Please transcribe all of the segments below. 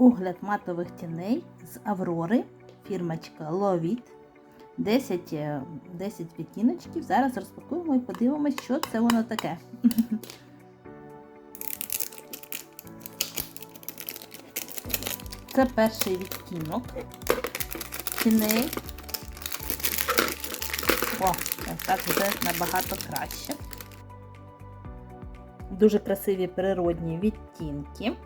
Огляд матових тіней з Аврори, фірмочка Lovit. 10, е, 10 відтіночків. Зараз розпакуємо і подивимось, що це воно таке. Це перший відтінок тіней. О, так вже набагато краще. Дуже красиві природні відтінки.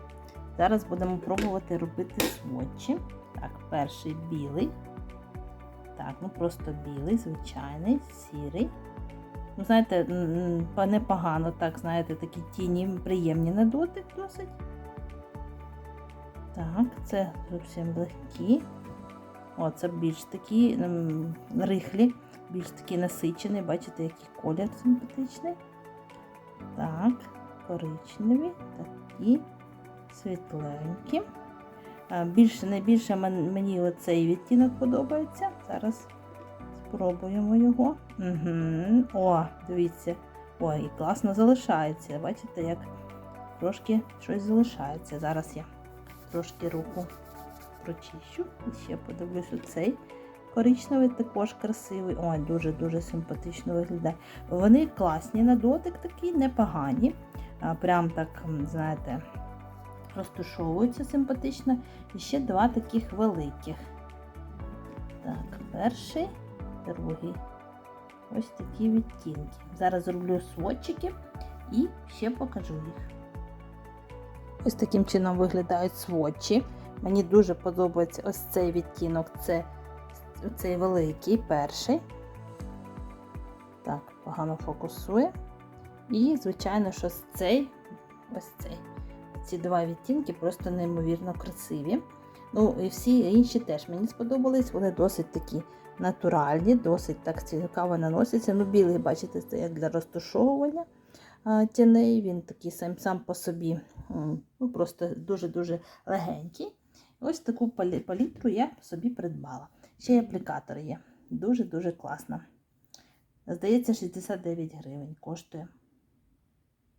Зараз будемо пробувати робити сводчі. Так, перший білий. Так, ну просто білий, звичайний, сірий. Ну, знаєте, непогано, так, знаєте, такі тіні приємні на дотик досить. Так, це зовсім легкі. О, це більш такі рихлі, більш такі насичені. Бачите, який колір симпатичний. Так, коричневі, такі світленькі. Більше, найбільше мені оцей відтінок подобається. Зараз спробуємо його. Угу. О, дивіться. Ой, класно залишається. Бачите, як трошки щось залишається. Зараз я трошки руку прочищу. І ще подивлюсь оцей. Коричневий також красивий. Ой, дуже-дуже симпатично виглядає. Вони класні на дотик, такі непогані. Прям так, знаєте, розташовуються симпатично. І ще два таких великих. Так, перший, другий. Ось такі відтінки. Зараз зроблю сводчики і ще покажу їх. Ось таким чином виглядають сводчі. Мені дуже подобається ось цей відтінок. Це цей великий перший. Так, погано фокусує. І, звичайно, що ось цей, ось цей. Ці два відтінки просто неймовірно красиві. Ну, і всі інші теж мені сподобались. Вони досить такі натуральні, досить так цікаво наносяться. Ну, білий, бачите, це як для розташовування тіней. Він такий сам сам по собі, ну, просто дуже-дуже легенький. Ось таку палітру я собі придбала. Ще й аплікатор є. Дуже-дуже класно. Здається, 69 гривень коштує.